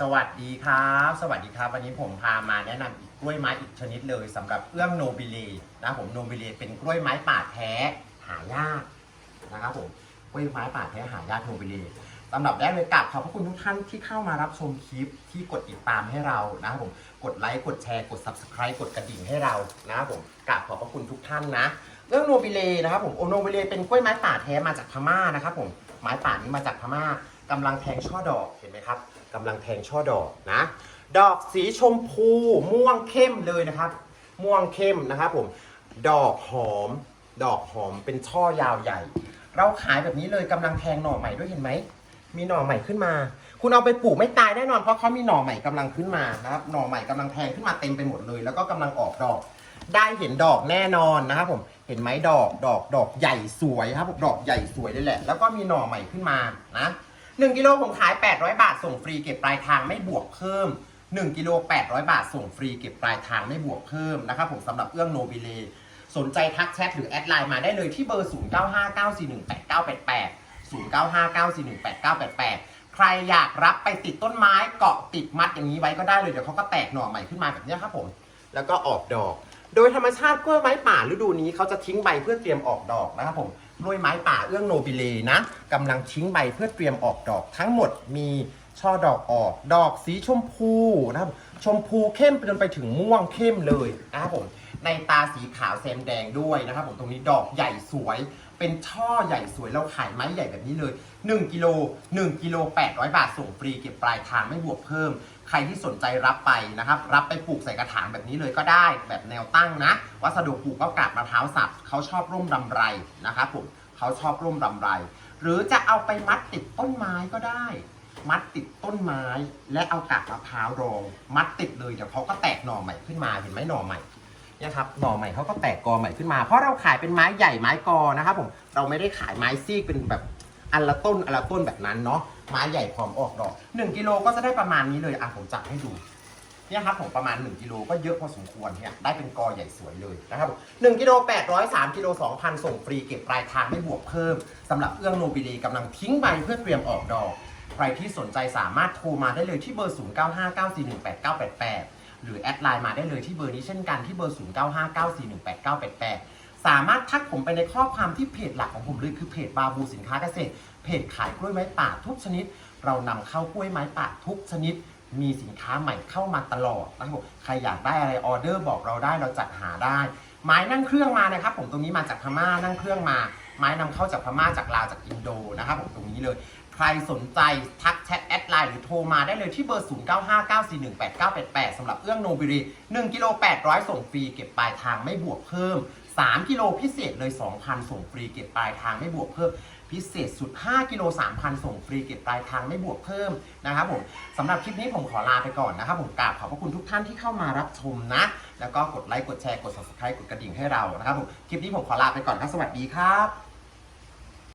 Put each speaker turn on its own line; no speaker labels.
สวัสดีครับ สวัสดีครับ วันนี้ผมพามาแนะนำอีกกล้วยไม้อีกชนิดเลยสำหรับเอื้องโนบิเลนะผมโนบิเลเป็นกล้วยไม้ป่าแท้หายากนะครับผมกล้วยไม้ป่าแท้หายากโนบิเลสำหรับแรกเลยกลับขอบพระคุณทุกท่านที่เข้ามารับชมคลิปที่กดติดตามให้เรานะครับผมกดไลค์กดแชร์กด subscribe กดกระดิ่งให้เรานะครับผมกราบขอบพระคุณทุกท่านนะเรื่องโนบิเลนะครับผมโอโนบิเลเป็นกล้วยไม้ป่าแท้มาจากพม่านะครับผม ไม้ป่านี้มาจากพม่ากำลังแทงช่อดอกเห็นไหมครับกำลังแทงช่อดอกนะ ดอกสีชมพูม่วงเข้มเลยนะครับ ม่วงเข้มนะครับผมดอกหอม ดอกหอมเป็นช่อยาวใหญ่ เราขายแบบนี้เลยกำลังแทงหน่อใหม่ด้วยเห็นไหมมีหน่อใหม่ขึ้นมา คุณเอาไปปลูกไม่ตายแน่นอนเพราะเขามีหน่อใหม่กำลังขึ้นมานะครับหน่อใหม่กำลังแทงขึ้นมาเต็มไปหมดเลย แล้วก็กำลังออกดอก ได้เห็นดอกแน่นอนนะครับผมเห็นไหมดอกดอกดอกใหญ่สวยครับผมดอกใหญ่สวยเลยแหละ แล้วก็มีหน่อใหม่ขึ้นมานะ1กิโลผมขาย 800 บาทส่งฟรีเก็บปลายทางไม่บวกเพิ่ม 1กิโล800 บาทส่งฟรีเก็บปลายทางไม่บวกเพิ่มนะครับผมสำหรับเอื้องโนบิเลสนใจทักแชทหรือแอดไลน์มาได้เลยที่เบอร์ 0959418988 0959418988 ใครอยากรับไปติดต้นไม้เกาะติดมัดอย่างนี้ไว้ก็ได้เลย เดี๋ยวเขาก็แตกหน่อใหม่ขึ้นมาแบบนี้ครับผม แล้วก็ออกดอก โดยธรรมชาติกล้วยไม้ป่าฤดูนี้เขาจะทิ้งใบเพื่อเตรียมออกดอกนะครับผมกล้วยไม้ป่าเอื้องโนบิเลนะกำลังทิ้งใบเพื่อเตรียมออกดอก ทั้งหมดมีช่อดอกออกดอกสีชมพูนะครับชมพูเข้มจนไปถึงม่วงเข้มเลยนะครับผมในตาสีขาวแซมแดงด้วยนะครับผมตรงนี้ดอกใหญ่สวย เป็นช่อใหญ่สวยเราขายไม้ใหญ่แบบนี้เลย 1กิโล1กิโล800 บาทส่งฟรีเก็บปลายทางไม่บวกเพิ่ม ใครที่สนใจรับไปนะครับ รับไปปลูกใส่กระถางแบบนี้เลยก็ได้ แบบแนวตั้งนะ วัสดุปลูกก็กาบมะพร้าวสับเขาชอบร่มรำไรนะครับผมเขาชอบร่มรำไร หรือจะเอาไปมัดติดต้นไม้ก็ได้ มัดติดต้นไม้ และเอากาบมะพร้าวรอง มัดติดเลยเดี๋ยวเขาก็แตกหน่อใหม่ขึ้นมาเห็นไหมหน่อใหม่เนี่ยครับหน่อใหม่เขาก็แตกกอใหม่ขึ้นมา เพราะเราขายเป็นไม้ใหญ่ไม้กอนะครับผมเราไม่ได้ขายไม้ซีกเป็นแบบอันละต้นอันละต้นแบบนั้นเนาะ ไม้ใหญ่พร้อมออกดอก1กิโลก็จะได้ประมาณนี้เลยอะผมจับให้ดูเนี่ยครับผมประมาณ 1กิโลก็เยอะพอสมควรเนี่ยได้เป็นกอใหญ่สวยเลยนะครับผม1กิโล800 3กิโล2,000ส่งฟรีเก็บปลายทางไม่บวกเพิ่มสำหรับเอื้องโนบิลีกำลังทิ้งใบเพื่อเตรียมออกดอก ใครที่สนใจสามารถโทรมาได้เลยที่เบอร์ 0959418988 หรือแอดไลน์มาได้เลยที่เบอร์นี้เช่นกันที่เบอร์ 0959418988 สามารถทักผมไปในข้อความที่เพจหลักของผมเลยคือเพจบาบูสินค้าเกษตร เพจขายกล้วยไม้ป่าทุกชนิด เรานำเข้ากล้วยไม้ป่าทุกชนิด มีสินค้าใหม่เข้ามาตลอดนะครับผมใครอยากได้อะไรออเดอร์บอกเราได้เราจัดหาได้ ไม้นั่งเครื่องมานะครับ ผมตรงนี้มาจากพม่านั่งเครื่องมา ไม้นำเข้าจากพม่าจากลาวจากอินโดนะครับผมตรงนี้เลย รสนใจทักแชทแอดไลน์หรือโทรมาได้เลยที่เบอร์ 0959418988สำหรับเอื้องโนบิรี1กิโล800 ส่งฟรีเก็บปลายทางไม่บวกเพิ่ม 3 กิโลพิเศษเลย 2,000 ส่งฟรีเก็บปลายทางไม่บวกเพิ่ม พิเศษสุด 5 กิโล 3,000 ส่งฟรีเก็บปลายทางไม่บวกเพิ่มนะครับผมสำหรับคลิปนี้ผมขอลาไปก่อนนะครับผมกราบขอบพระคุณทุกท่านที่เข้ามารับชมนะ แล้วก็กดไลค์กดแชร์กด subscribe กดกระดิ่งให้เรานะครับผมคลิปนี้ผมขอลาไปก่อนครับสวัสดีครับ